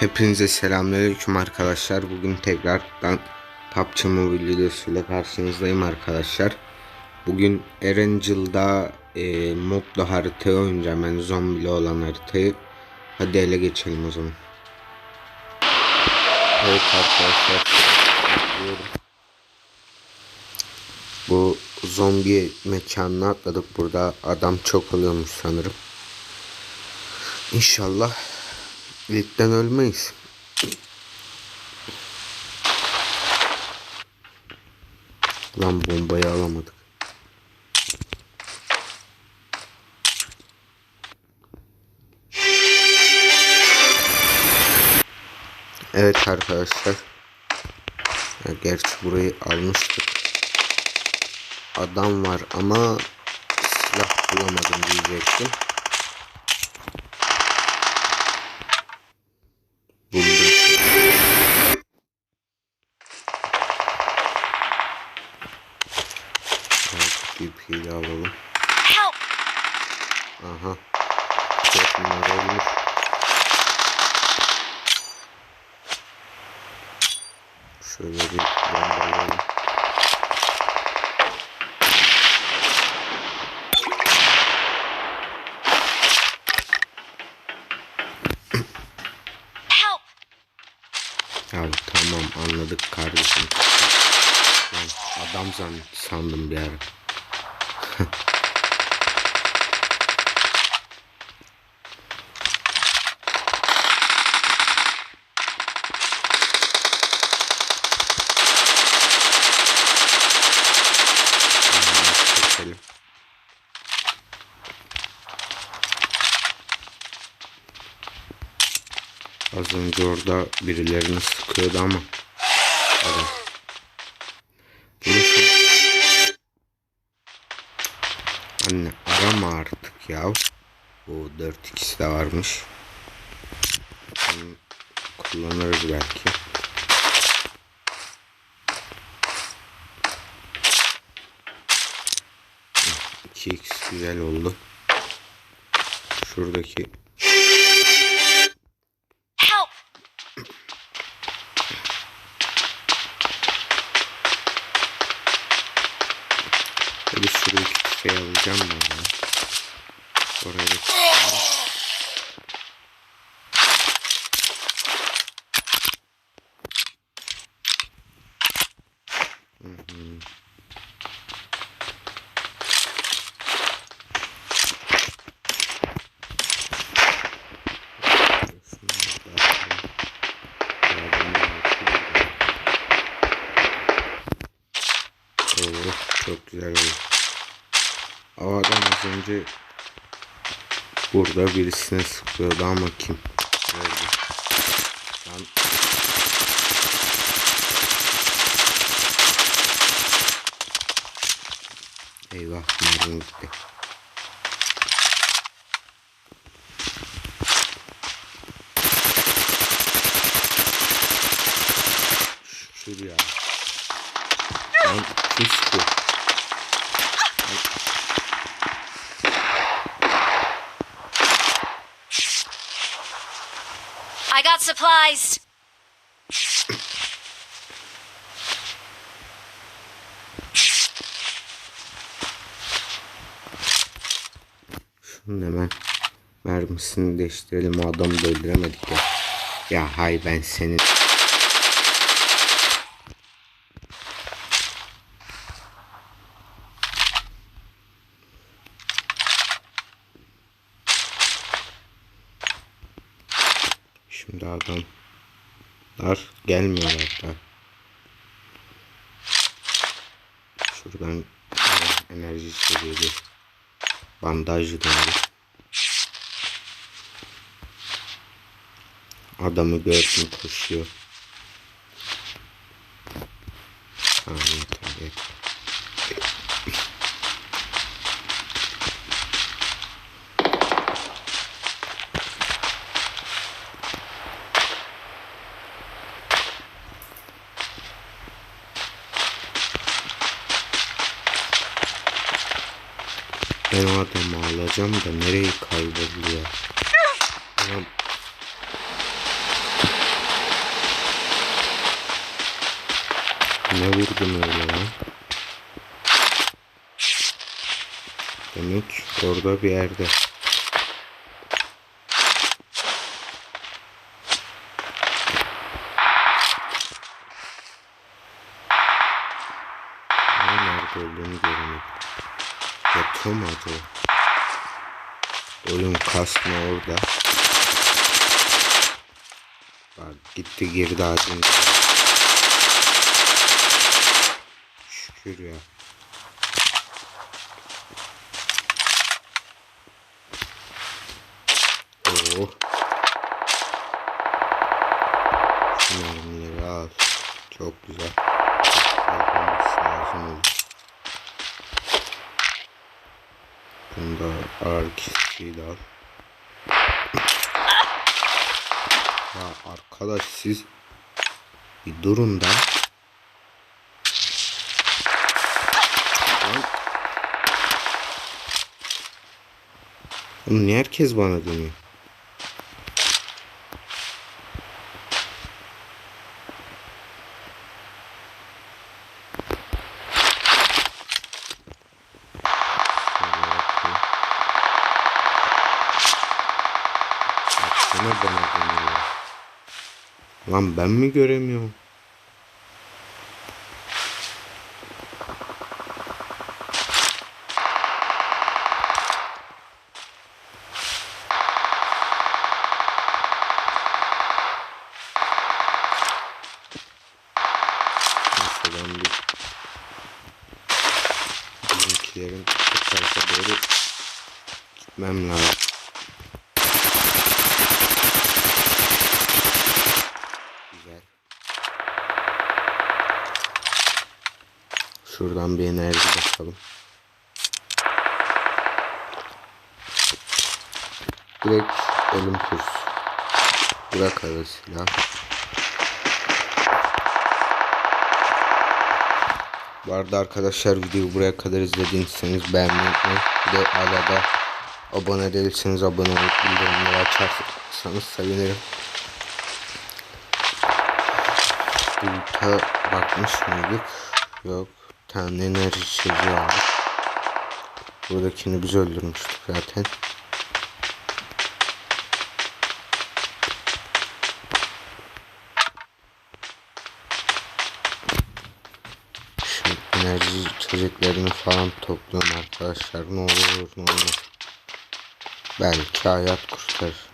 Hepinize selamünaleyküm arkadaşlar. Bugün tekrardan PUBG Mobile videosuyla karşınızdayım arkadaşlar. Bugün Erangel'da e, modlu haritayı oynayacağım. Yani zombili olan haritayı. Hadi ele geçelim o zaman. Evet arkadaşlar. Bu zombi mekanına atladık. Burada adam çok oluyormuş sanırım. İnşallah ilkten ölmeyiz. Lan bombayı alamadık. Evet arkadaşlar. Ya gerçi burayı almıştık. Adam var ama silah bulamadım diyecektim. Numara olmuş. Şöyle bir bombalayalım. Ya tamam anladık kardeşim. Ben adam san, sandım bir ara. Hemen çekelim. Az önce orada birilerini sıkıyordu ama. Anne arama artık ya. O 4x de varmış. Kullanırız belki. Hı, 2x güzel oldu. Şuradaki güzel oldu. O adam az önce burada birisine sıkıyordu ama kim? Nerede? Lan. Eyvah mermi gitti. Şuraya. Lan kim sıkıyor? I got supplies. Şunun hemen mermisini değiştirelim. O adamı da öldüremedik ya. Ya hay ben senin. Şimdi adamlar gelmiyorlar da. Şuradan enerji içeriği bandaj döndü. Adamı gördüm koşuyor. Ben o alacağım da nereyi kayboldu. Ne vurdum öyle lan? Demek orada bir yerde. Ne nerede olduğunu göremedim. Acaba? Oyun kasma orada. Bak gitti girdi ağacın. Şükür ya. Oh. Şu mermileri al. Çok güzel. Almamız lazım olur. Bunda de al. Ya arkadaş siz bir durun da. Oğlum niye herkes bana dönüyor? Ben mi göremiyorum? Neyse ben bir bizimkilerin bu tarafa doğru gitmem lazım. Güzel. Şuradan bir enerji bakalım. Direkt ölüm kursu. Bırak arası silah. Bu arada arkadaşlar videoyu buraya kadar izlediyseniz beğenmeyi unutmayın. Bir de hala abone değilseniz abone olup bildirimleri açarsanız sevinirim. Bulut'a bakmış mıydık? Yok. Tane enerji içeceği aldık. Buradakini biz öldürmüştük zaten. Şu enerji içeceklerini falan topluyorum arkadaşlar. Ne olur ne olmaz. Belki hayat kurtarır.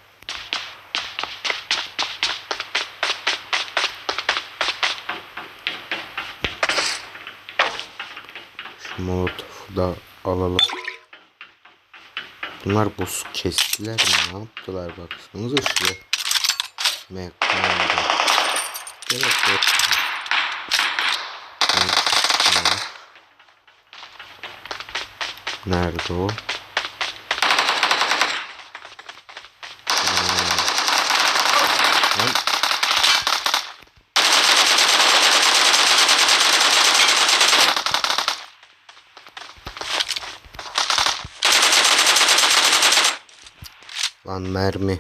Molotofu da alalım. Bunlar boss kestiler mi? Ne yaptılar baksanıza şuraya. Mekanda. Gerek yok. Nerede o? Hmm. Lan. Lan mermi.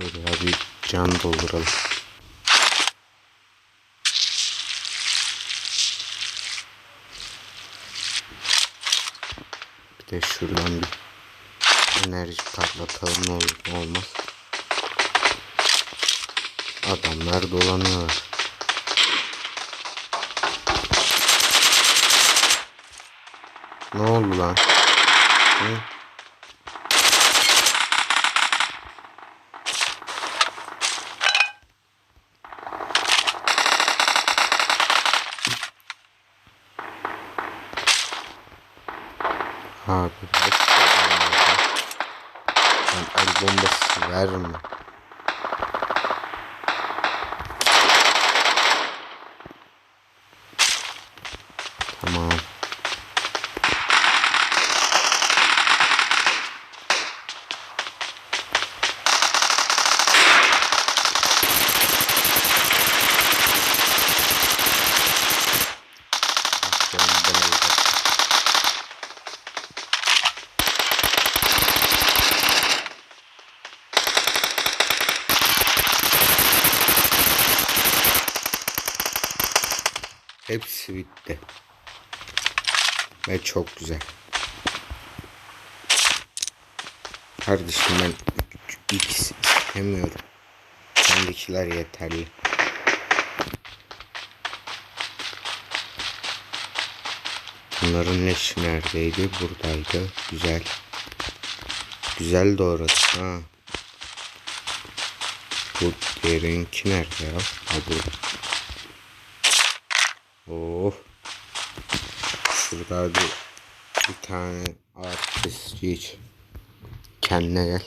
Dur ya bir can dolduralım. Bir de şuradan bir enerji patlatalım ne olur ne olmaz. Adamlar dolanıyorlar. Ne oldu lan? Hı? Abi bak Lan el bombası verme. Ve çok güzel. Kardeşim ben ikisi istemiyorum. Bendekiler yeterli. Bunların leşi neredeydi? Buradaydı. Güzel. Güzel doğradı. Ha. Bu diğerinki nerede ya? Ha burada. Oh. Şurada bir, bir tane artist hiç. Kendine gel.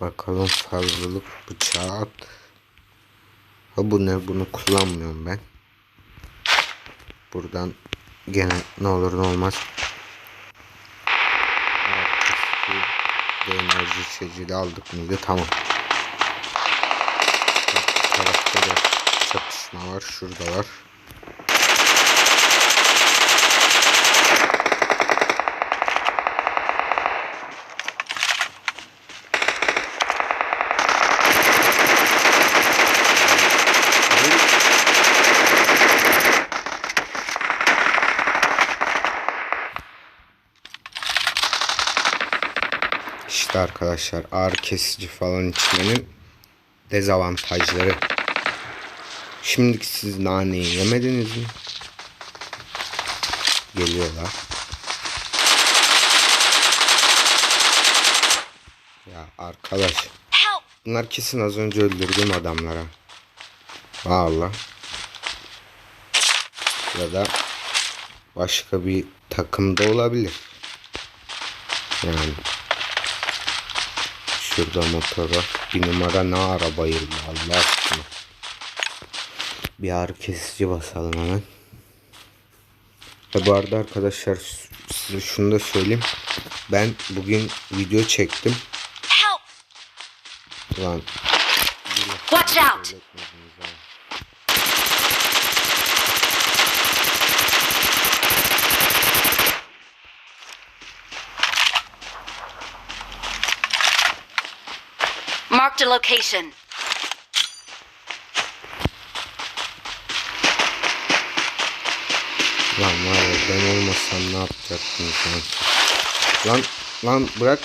Bakalım fazlalık bıçağı at. Ha bu ne? Bunu kullanmıyorum ben. Buradan gene ne olur ne olmaz. Enerji içeceği aldık mıydı? Tamam. Bak, tarafta da çatışma var. Şurada var. İşte arkadaşlar ağrı kesici falan içmenin dezavantajları. Şimdi siz naneyi yemediniz mi? Geliyorlar. Ya arkadaş bunlar kesin az önce öldürdüğüm adamlara. Vallahi. Ya da başka bir takımda olabilir. Yani. Şurada motora bir numara ne ara bayıldı Allah aşkına. Bir ağrı kesici basalım hemen. Ve bu arada arkadaşlar size şunu da söyleyeyim. Ben bugün video çektim. Help! Ulan Watch out! Marked a location. Lan var ya ben olmasam ne yapacaktın sen? Lan lan bırak.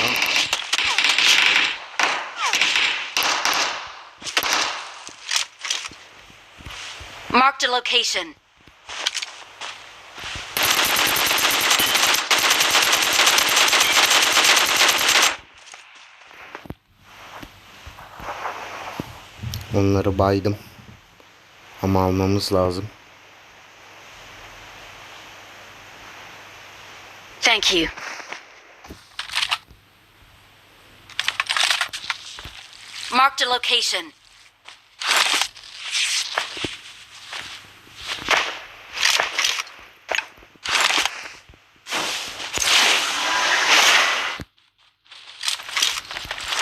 Lan. Marked a location. Onları baydım. Ama almamız lazım. Thank you. Marked a location.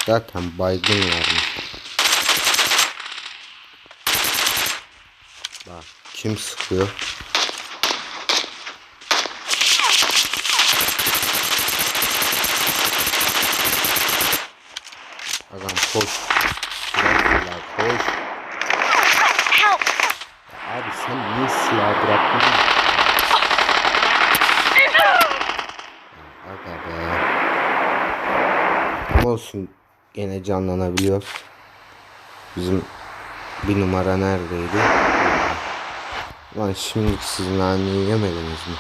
Zaten baygın varmış. Bak kim sıkıyor? Adam koş. Silahla koş. Help! Abi sen niye silah bırakmadın? Aga be. Olsun gene canlanabiliyor. Bizim bir numara neredeydi? Lan şimdi siz naneyi yemediniz mi?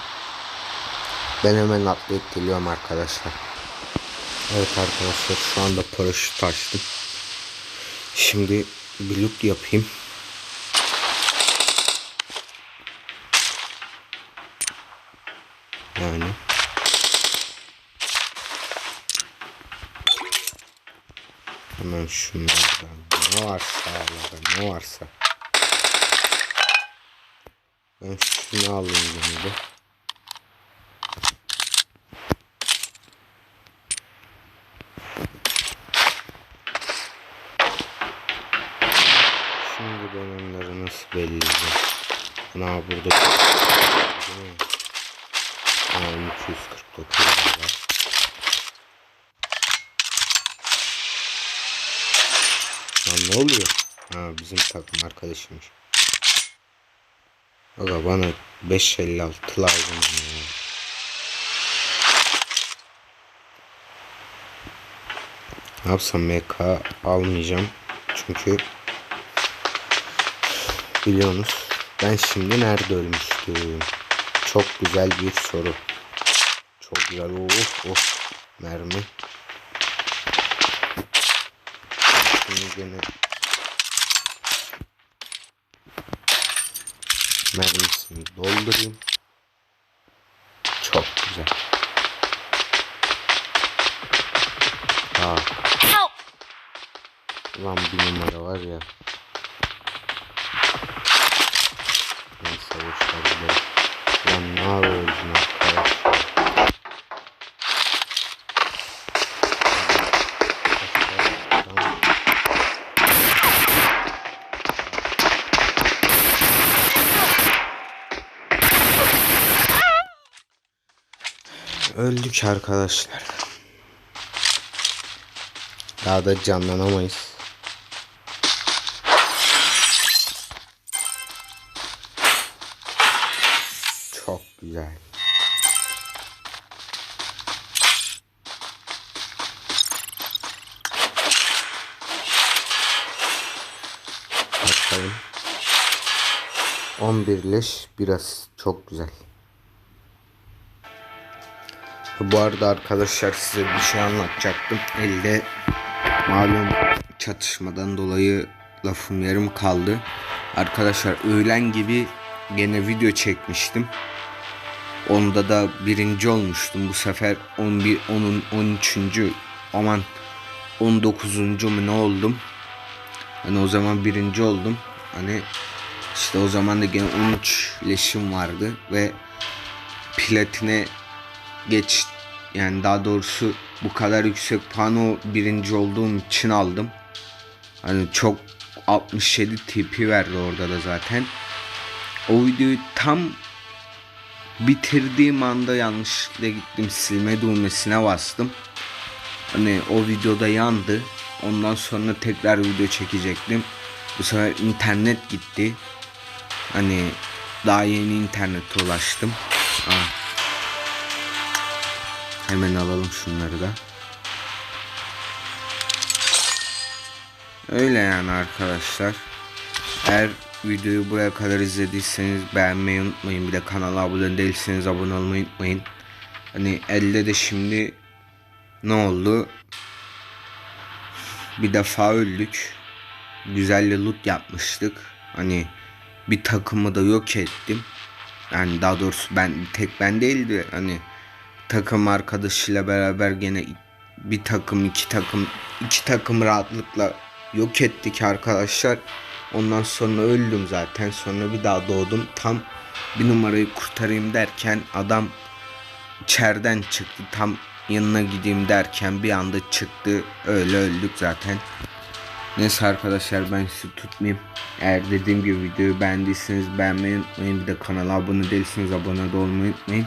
Ben hemen atlayıp geliyorum arkadaşlar. Evet arkadaşlar şu anda paraşüt açtım. Şimdi bir loot yapayım. Yani. Hemen şunlardan ne varsa ne varsa. Ben şunu alayım de. Şimdi ben onları nasıl belirleyeceğim? Ana burada? Aa, 249 var. Lan ne oluyor? Ha bizim takım arkadaşıymış. Aga bana 556 lazım. ya. Ne yapsam MK almayacağım. Çünkü biliyorsunuz ben şimdi nerede ölmüştüm? Çok güzel bir soru. Çok güzel. Of of. Mermi. Şimdi gene mermisini doldurayım. Çok güzel. Help! Ulan bir numara var ya. Neyse boşver. Lan ne yapıyorsun arkadaşlar? Öldük arkadaşlar. Daha da canlanamayız. Çok güzel. Bakalım. 11 leş biraz çok güzel. Bu arada arkadaşlar size bir şey anlatacaktım. Elde malum çatışmadan dolayı lafım yarım kaldı. Arkadaşlar öğlen gibi gene video çekmiştim. Onda da birinci olmuştum. Bu sefer 11, 10'un 13. aman 19. mu ne oldum? Hani o zaman birinci oldum. Hani işte o zaman da gene 13 leşim vardı ve platine geç yani daha doğrusu bu kadar yüksek pano birinci olduğum için aldım. Hani çok 67 tipi verdi orada da zaten. O videoyu tam bitirdiğim anda yanlışlıkla gittim silme düğmesine bastım. Hani o videoda yandı. Ondan sonra tekrar video çekecektim. Bu sefer internet gitti. Hani daha yeni internete ulaştım. Ah. Hemen alalım şunları da. Öyle yani arkadaşlar. Eğer videoyu buraya kadar izlediyseniz beğenmeyi unutmayın. Bir de kanala abone değilseniz abone olmayı unutmayın. Hani elde de şimdi ne oldu? Bir defa öldük. Güzel de loot yapmıştık. Hani bir takımı da yok ettim. Yani daha doğrusu ben tek ben değildi. Hani takım arkadaşıyla beraber gene bir takım iki takım iki takım rahatlıkla yok ettik arkadaşlar. Ondan sonra öldüm zaten. Sonra bir daha doğdum. Tam bir numarayı kurtarayım derken adam içeriden çıktı. Tam yanına gideyim derken bir anda çıktı. Öyle öldük zaten. Neyse arkadaşlar ben sizi tutmayayım. Eğer dediğim gibi videoyu beğendiyseniz beğenmeyi unutmayın. Bir de kanala abone değilseniz abone de olmayı unutmayın.